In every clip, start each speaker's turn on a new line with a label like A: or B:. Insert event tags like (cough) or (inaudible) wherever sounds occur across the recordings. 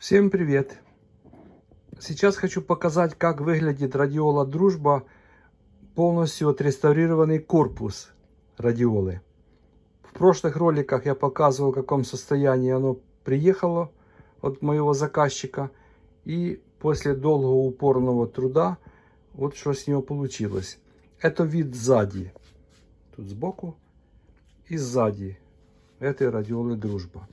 A: Всем привет! Сейчас хочу показать, как выглядит радиола Дружба, полностью отреставрированный корпус радиолы. В прошлых роликах я показывал, в каком состоянии оно приехало от моего заказчика. И после долгого упорного труда, вот что с него получилось. Это вид сзади. Тут сбоку и сзади этой радиолы Дружба.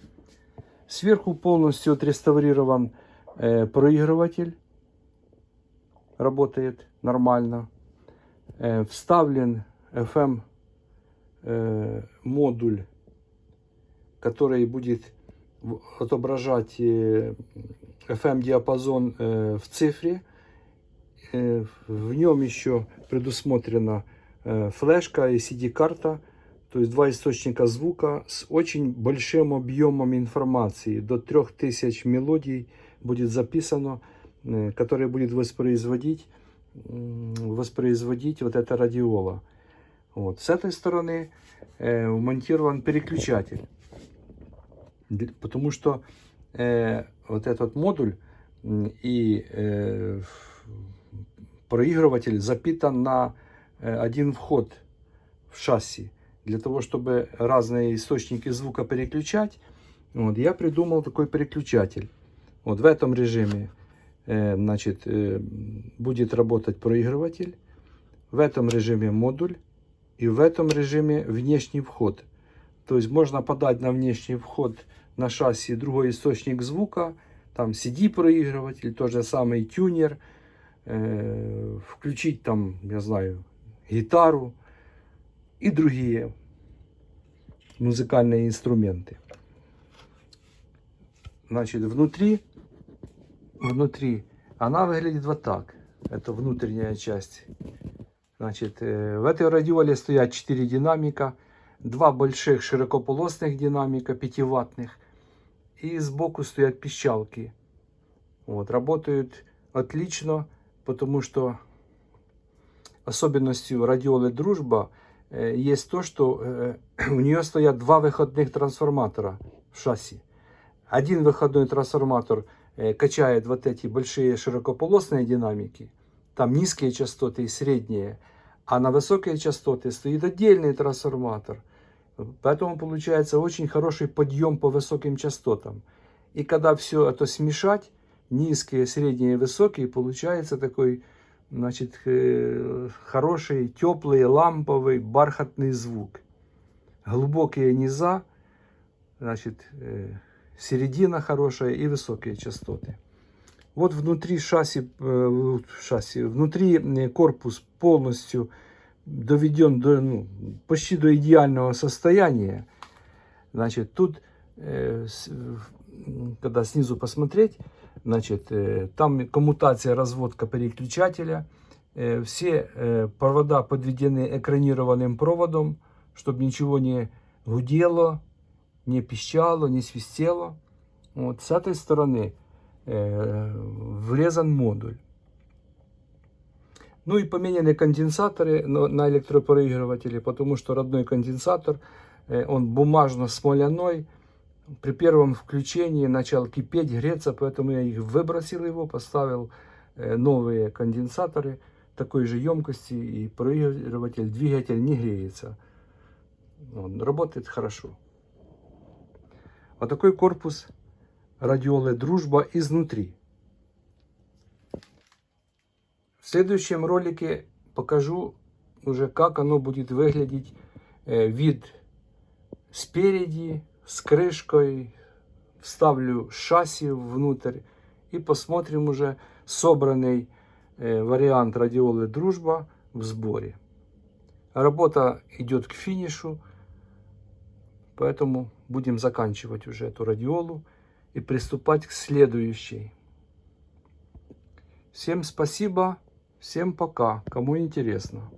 A: Сверху полностью отреставрирован э, проигрыватель. Работает нормально. Э, вставлен FM э, модуль, который будет в- отображать э, FM диапазон э, в цифре. Э, в нем еще предусмотрена э, флешка и CD-карта. То есть два источника звука с очень большим объемом информации. До 3000 мелодий будет записано, э, которые будет воспроизводить, воспроизводить вот эта радиола. Вот. С этой стороны э, вмонтирован переключатель. Потому что э, вот этот модуль и э, проигрыватель запитан на э, один вход в шасси. Для того, чтобы разные источники звука переключать, вот, я придумал такой переключатель. Вот в этом режиме э, значит, э, будет работать проигрыватель, в этом режиме модуль и в этом режиме внешний вход. То есть можно подать на внешний вход на шасси другой источник звука, там CD проигрыватель, тот же самый тюнер, э, включить там, я знаю, гитару и другие музыкальные инструменты. Значит, внутри, внутри она выглядит вот так. Это внутренняя часть. Значит, в этой радиоле стоят 4 динамика, два больших широкополосных динамика 5-ваттных, и сбоку стоят пищалки. Вот, работают отлично, потому что особенностью радиолы Дружба есть то, что э, (clears throat) у нее стоят два выходных трансформатора в шасси. Один выходной трансформатор э, качает вот эти большие широкополосные динамики, там низкие частоты и средние, а на высокие частоты стоит отдельный трансформатор. Поэтому получается очень хороший подъем по высоким частотам. И когда все это смешать, низкие, средние, высокие, получается такой, значит, э, хороший, теплый, ламповый, бархатный звук. Глубокие низа, значит, э, середина хорошая и высокие частоты. Вот внутри шасси, э, шасси внутри корпус полностью доведен до, ну, почти до идеального состояния. Значит, тут, когда снизу посмотреть, значит, э, там коммутация, разводка переключателя. Э, все э, провода подведены экранированным проводом, чтобы ничего не гудело, не пищало, не свистело. Вот с этой стороны врезан модуль. Ну и поменяны конденсаторы на, электропроигрывателе, потому что родной конденсатор, он бумажно-смоляной, при первом включении начал кипеть, греться, поэтому я их выбросил его, поставил э, новые конденсаторы такой же емкости, и проигрыватель, двигатель не греется. Он работает хорошо. Вот такой корпус радиолы Дружба изнутри. В следующем ролике покажу уже, как оно будет выглядеть э, вид спереди, с крышкой. Вставлю шасси внутрь и посмотрим уже собранный э, вариант радиолы Дружба в сборе. Работа идет к финишу, поэтому будем заканчивать уже эту радиолу и приступать к следующей. Всем спасибо, всем пока, кому интересно.